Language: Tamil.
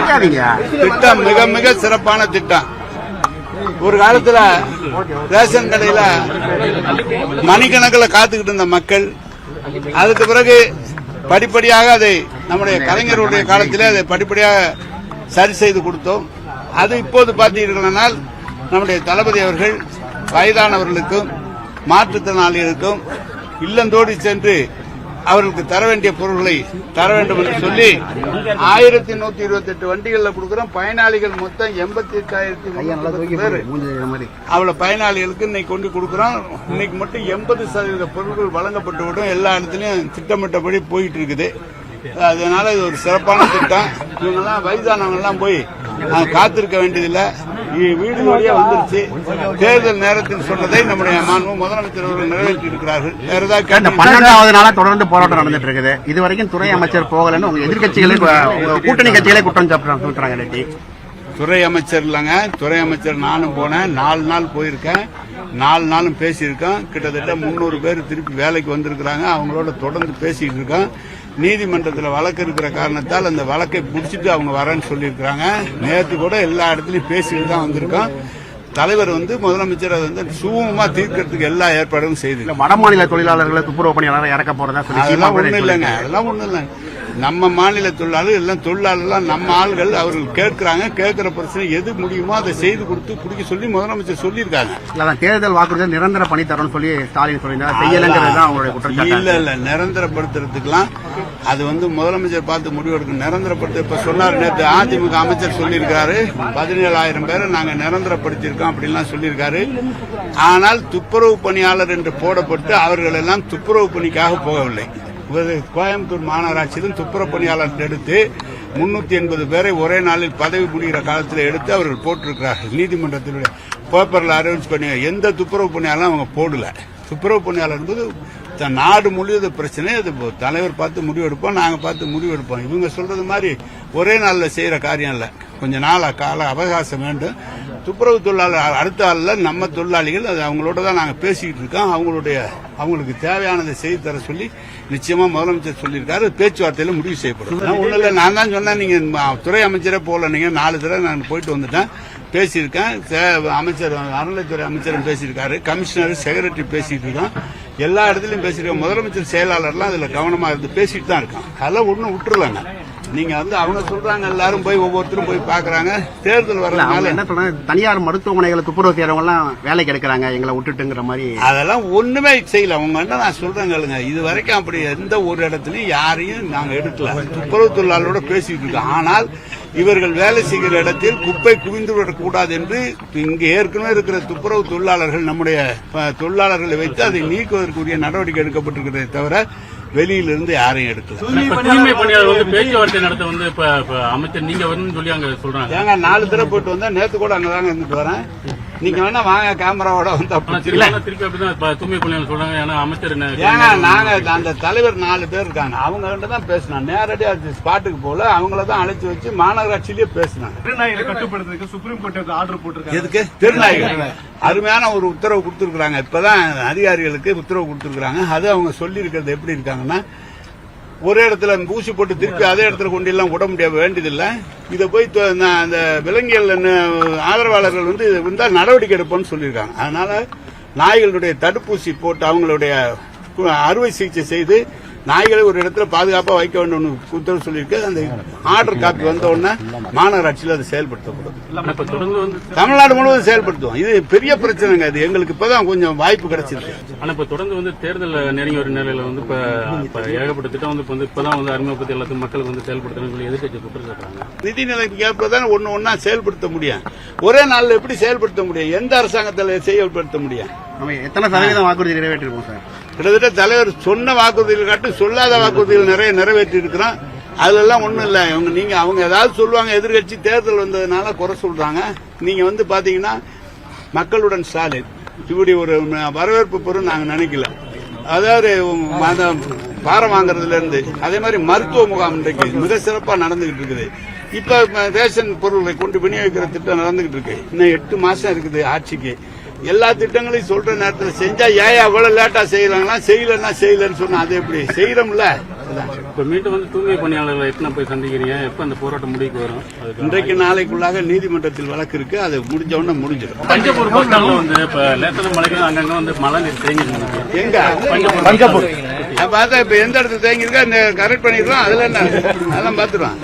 நினைக்காதீங்க. திட்டம் மிக மிக சிறப்பான திட்டம். ஒரு காலத்துல ரேஷன் கடையில மணிக்கணக்கில் காத்துக்கிட்டு இருந்த மக்கள் அதுக்கு பிறகு படிப்படியாக அதை நம்முடைய கலைஞருடைய காலத்திலே அதை படிப்படியாக சரி செய்து கொடுத்தோம். அது இப்போது பார்த்தீர்களானால் நம்முடைய தளபதி அவர்கள் வயதானவர்களுக்கும் மாற்றுத்திறனாளிகளுக்கும் இல்லந்தோடி சென்று அவர்களுக்கு தர வேண்டிய பொருட்களை தர வேண்டும் என்று சொல்லி ஆயிரத்தி நூத்தி இருபத்தி எட்டு வண்டிகள்ல கொடுக்கிறோம். பயனாளிகள் மொத்தம் எண்பத்தி எட்டாயிரத்தி பேர். அவ்வளவு பயனாளிகளுக்கு இன்னைக்கு கொண்டு கொடுக்கிறோம். இன்னைக்கு மட்டும் எண்பது சதவீத பொருட்கள் வழங்கப்பட்டு விடும். எல்லா இடத்துலயும் திட்டமிட்டபடி போயிட்டு இருக்குது. அதனால இது ஒரு சிறப்பான திட்டம். இவங்கெல்லாம் வயதானவங்க எல்லாம் போய் காத்திருக்க வேண்டியதில்லை. இ- வீடுகளுடைய வந்துருச்சு. தேர்தல் நேரத்தில் சொன்னதை நம்முடைய மாண்பு முதலமைச்சர் அவர்கள் நிறைவேற்றி இருக்கிறார்கள் பன்னெண்டாவது நாளா தொடர்ந்து போராட்டம் நடந்துட்டு இருக்குது இது வரைக்கும் துறை அமைச்சர் போகலன்னு உங்க எதிர்கட்சிகளே கூட்டணி கட்சிகளே குற்றம் இன்னைக்கு. துறை அமைச்சர் இல்லைங்க. துறை அமைச்சர் நானும் போனேன். நாலு நாள் போயிருக்கேன். நாலு நாளும் பேசியிருக்கேன். கிட்டத்தட்ட முந்நூறு பேர் திருப்பி வேலைக்கு வந்திருக்கிறாங்க. அவங்களோட தொடர்ந்து பேசிட்டு இருக்கோம் நீதிமன்றத்தில் வழக்கு இருக்கிற காரணத்தால் அந்த வழக்கை பிடிச்சிட்டு அவங்க வரேன்னு சொல்லியிருக்கிறாங்க. நேற்று கூட எல்லா இடத்துலையும் பேசிட்டு தான் வந்திருக்கோம் தலைவர் வந்து முதலமைச்சர் அதை வந்து சுமூகமா தீர்க்கறதுக்கு எல்லா ஏற்பாடும் செய்து. இல்ல வட மாநில தொழிலாளர்களை துப்புரவு பணியாளரை இறக்க போறதா சொல்லி அதெல்லாம் ஒண்ணும் இல்லைங்க. அதெல்லாம் ஒண்ணும் இல்லைங்க. நம்ம மாநில தொழிலாளர் எல்லாம் தொழிலாளர்லாம் நம்ம ஆள்கள் அவர்கள் கேட்கறாங்க கேட்கிற பிரச்சனை எது முடியுமோ அதை செய்து கொடுத்து குடிக்க சொல்லி முதலமைச்சர் சொல்லியிருக்காங்க. தேர்தல் வாக்குறுதி நிரந்தர பணி தரணும்னு சொல்லி ஸ்டாலின் குற்றச்சாட்டு இல்ல இல்ல நிரந்தரப்படுத்துறதுக்கெல்லாம் அது வந்து முதலமைச்சர் பார்த்து முடிவெடுக்கும் நிரந்தரப்படுத்த இப்ப சொன்னார். நேற்று அதிமுக அமைச்சர் சொல்லியிருக்காரு. பதினேழாயிரம் பேரை நாங்க நிரந்தரப்படுத்தியிருக்கோம் அப்படின்லாம் சொல்லியிருக்காரு. ஆனால் துப்புரவு பணியாளர் என்று போடப்பட்டு அவர்கள் எல்லாம் துப்புரவு பணிக்காக போகவில்லை. கோயம்புத்தூர் மாநகராட்சியிலும் துப்புரவு பணியாளர் எடுத்து முன்னூத்தி எண்பது பேரை ஒரே நாளில் பதவி முடிகிற காலத்தில் எடுத்து அவர்கள் போட்டிருக்கிறார்கள். நீதிமன்றத்தினுடைய பேப்பரில் அரேஞ்ச் பண்ணி எந்த துப்புரவு பணியாளரும் அவங்க போடல. துப்புரவு பணியாளர் என்பது த- நாடு முழுவதும் பிரச்சனை. அது இப்போ தலைவர் பார்த்து முடிவெடுப்போம் நாங்கள் பார்த்து முடிவெடுப்போம். இவங்க சொல்றது மாதிரி ஒரே நாளில் செய்யற காரியம் இல்லை. கொஞ்ச நாள் கால அவகாசம் வேண்டும். துப்புரவு தொழிலாளர் அடுத்த ஆள்ல நம்ம தொழிலாளிகள் அது அவங்களோட தான் நாங்க பேசிக்கிட்டு இருக்கோம். அவங்களுடைய அவங்களுக்கு தேவையானதை செய்து தர சொல்லி நிச்சயமா முதலமைச்சர் சொல்லியிருக்காரு. பேச்சுவார்த்தையில முடிவு செய்யப்படும். ஒன்றும் இல்லை நான் தான் சொன்னேன் நீங்க துறை அமைச்சரே போகல நீங்க நாலு தடவை நான் போயிட்டு வந்துட்டேன் பேசியிருக்கேன். அமைச்சர் அறநிலைத்துறை அமைச்சரும் பேசியிருக்காரு. கமிஷனர் செக்ரட்டரி பேசிட்டு இருக்கோம். எல்லா இடத்துலயும் பேசியிருக்கோம். முதலமைச்சர் செயலாளர்லாம் அதுல கவனமா இருந்து பேசிட்டு தான் இருக்கான் அதெல்லாம் ஒன்றும் விட்டுருலாங்க நீங்க வந்து அவங்க சொல்றாங்க எல்லாரும் போய் ஒவ்வொருத்தரும் போய் பாக்குறாங்க. தேர்தல் வர்றதுனால என்ன சொல்றாங்க? தனியார் மருத்துவமனைகளை துப்புரவு செய்யறவங்க எல்லாம் வேலைக்கு எடுக்கிறாங்க எங்களை விட்டுட்டுங்கிற மாதிரி. அதெல்லாம் ஒண்ணுமே செய்யல. அவங்க என்ன நான் சொல்றேன் கேளுங்க. இது வரைக்கும் அப்படி எந்த ஒரு இடத்துலயும் யாரையும் நாங்க எடுக்கல. துப்புரவு தொழிலாளரோட பேசிட்டு இருக்கோம். ஆனால் இவர்கள் வேலை செய்கிற இடத்தில் குப்பை குவிந்து விடக்கூடாது என்று இங்கு ஏற்கனவே இருக்கிற துப்புரவு தொழிலாளர்கள் நம்முடைய தொழிலாளர்களை வைத்து அதை நீக்குவதற்குரிய நடவடிக்கை எடுக்கப்பட்டிருக்கிறதே தவிர வெளியிலிருந்து யாரையும் எடுக்கல. இப்ப தூய்மை பணியாளர் வந்து பேச்சுவார்த்தை நடத்த வந்து இப்ப இப்ப அமைச்சர் நீங்க வரணும்னு சொல்லி அங்க சொல்றாங்க நாலு தடவை போயிட்டு வந்தா நேத்து கூட அங்கதாங்க இருந்துட்டு வரேன் நீங்க வேணா வாங்க கேமராவோட வந்து திருப்பி அப்படிதான் இப்ப தூய்மை பணியாளர் சொல்றாங்க. ஏன்னா அமைச்சர் என்ன ஏங்க நாங்க அந்த தலைவர் நாலு பேர் இருக்காங்க. அவங்க கிட்ட தான் பேசினோம். நேரடியா ஸ்பாட்டுக்கு போல அவங்கள தான் அழைச்சு வச்சு மாநகராட்சியிலேயே பேசினாங்க. திருநாயில கட்டுப்படுத்துறதுக்கு சுப்ரீம் கோர்ட் ஆர்டர் போட்டிருக்காங்க. எதுக்கு? திருநாய்கள் அருமையான ஒரு உத்தரவு கொடுத்திருக்காங்க இப்பதான் அதிகாரிகளுக்கு உத்தரவு கொடுத்திருக்காங்க அது அவங்க சொல்லி இருக்கிறது எப்படி இருக்காங்கன்னா ஒரே இடத்துல ஊசி போட்டு திருப்பி அதே இடத்துல கொண்டு எல்லாம் விட முடிய வேண்டியதில்லை. இதை போய் நான் அந்த விலங்கியல் ஆதரவாளர்கள் வந்து வந்தால் நடவடிக்கை எடுப்போம்னு சொல்லியிருக்காங்க. அதனால நாய்களுடைய தடுப்பூசி போட்டு அவங்களுடைய அறுவை சிகிச்சை செய்து நாய்களை ஒரு இடத்துல பாதுகாப்பா வைக்க வேண்டும் உத்தரவு சொல்லியிருக்கு. அந்த ஆர்டர் காப்பி வந்த உடனே மாநகராட்சியில் அது செயல்படுத்தப்படும். ஆனா இப்ப தொடர்ந்து வந்து தமிழ்நாடு முழுவதும் செயல்படுத்துவோம். இது பெரிய பிரச்சனைங்க. இது எங்களுக்கு இப்பதான் கொஞ்சம் வாய்ப்பு கிடைச்சிருக்கு. ஆனா இப்ப தொடர்ந்து வந்து தேர்தல் நெருங்கி வரும் நிலையில வந்து இப்ப ஏகப்பட்ட திட்டம் வந்து இப்ப வந்து இப்பதான் வந்து அறிமுகப்படுத்தி எல்லாத்தையும் மக்களுக்கு வந்து செயல்படுத்தணும்னு சொல்லி எதிர்க்கட்சி குற்றம் சாட்டுறாங்க நிதி நிலைக்கு ஏற்பதான் ஒன்னு ஒன்னா செயல்படுத்த முடியும். ஒரே நாள்ல எப்படி செயல்படுத்த முடியும்? எந்த அரசாங்கத்தில் செயல்படுத்த முடியும்? நம்ம எத்தனை சதவீதம் வாக்குறுதி நிறைவேற்றிருக்கோம் சார்? கிட்டத்தட்ட தலைவர் சொன்ன வாக்குறுதிகள் காட்டி சொல்லாத வாக்குறுதிகள் நிறைய நிறைவேற்றி இருக்கிறோம் அதுல எல்லாம் ஒண்ணும் இல்ல. அவங்க நீங்க அவங்க ஏதாவது சொல்லுவாங்க எதிர்கட்சி தேர்தல் வந்ததுனால குறை சொல்றாங்க. நீங்க வந்து பாத்தீங்கன்னா மக்களுடன் ஸ்டாலின் இப்படி ஒரு வரவேற்பு பொருள் நாங்க நினைக்கல. அதாவது பாரம் வாங்குறதுல இருந்து அதே மாதிரி மருத்துவ முகாம் இன்றைக்கு மிக சிறப்பா நடந்துகிட்டு இருக்குது. இப்ப ரேஷன் பொருள்களை கொண்டு விநியோகிக்கிற திட்டம் நடந்துகிட்டு இருக்கு. இன்னும் எட்டு மாசம் இருக்குது ஆட்சிக்கு. எல்லா திட்டங்களையும் சொல்ற நேரத்தில் செஞ்சா ஏன் அவ்வளவு லேட்டா செய்யறாங்களா செய்யலன்னா செய்யலன்னு சொன்னா அது எப்படி? செய்யறோம்ல. இப்ப மீண்டும் வந்து தூய்மை பணியாளர்களை எத்தனை போய் சந்திக்கிறீங்க? எப்ப அந்த போராட்டம் முடிவுக்கு வரும்? இன்றைக்கு நாளைக்குள்ளாக நீதிமன்றத்தில் வழக்கு இருக்கு. அது முடிஞ்ச உடனே முடிஞ்சிடும். பஞ்சப்பூர் பஸ் ஸ்டாண்ட்ல வந்து இப்ப லேட்டர் மழைக்கு அங்கங்க வந்து மழை நீர் தேங்கிட்டு எங்க? பஞ்சப்பூர் பார்த்தா இப்ப எந்த இடத்துல தேங்கியிருக்கா கரெக்ட் பண்ணிருக்கோம் அதுல என்ன? அதெல்லாம் பாத்துருவான்